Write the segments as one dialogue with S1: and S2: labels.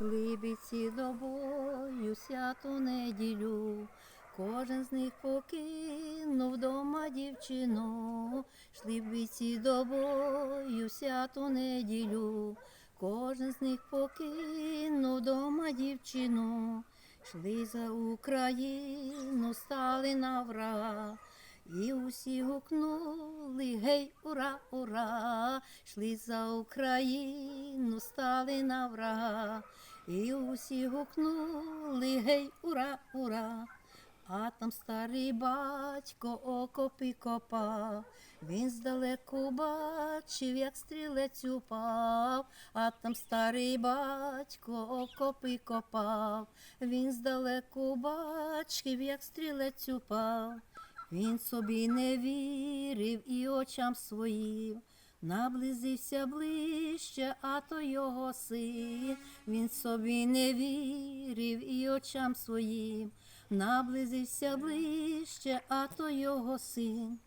S1: Шли бійці до бою святу неділю, кожен з них покинув дома дівчину, шли бійці до бою святу неділю, кожен з них покинув дома дівчину, шли за Україну, стали на врага. І усі гукнули гей, ура, ура, шли за Україну, стали на врага. І усі гукнули гей, ура, ура. А там старий батько окопи копав, він здалеку бачив, як стрілець упав, а там старий батько окопи копав, він здалеку бачив, як стрілець упав. Він собі не вірив і очам своїм. Наблизився ближче, а то його син. Він собі не вірив і очам своїм. Наблизився ближче, а то його син.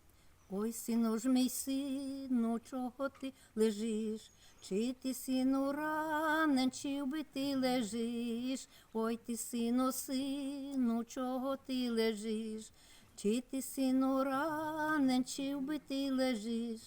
S1: Ой, сину ж мій сину, чого ти лежиш? Чи ти сину ранен, чи вбитий лежиш? Ой ти, сину, сину, чого ти лежиш? Чи ти сину ранен, чи вбитий лежиш?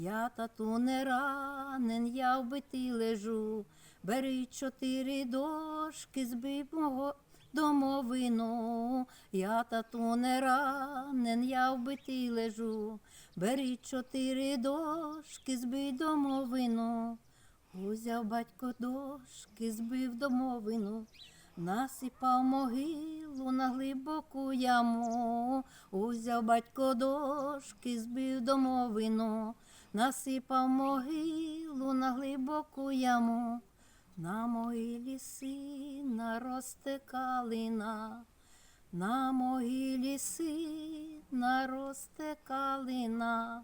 S1: Я тату не ранен, я вбитий лежу. Бери чотири дошки, збив мого домовину. Я тату не ранен, я вбитий лежу. Бери чотири дошки, збий домовину. Узяв батько дошки, збив домовину. Насипав могилу на глибоку яму, узяв батько дошки, збив домовину, насипав могилу на глибоку яму, на могилі сина росте калина, на могилі сина росте калина.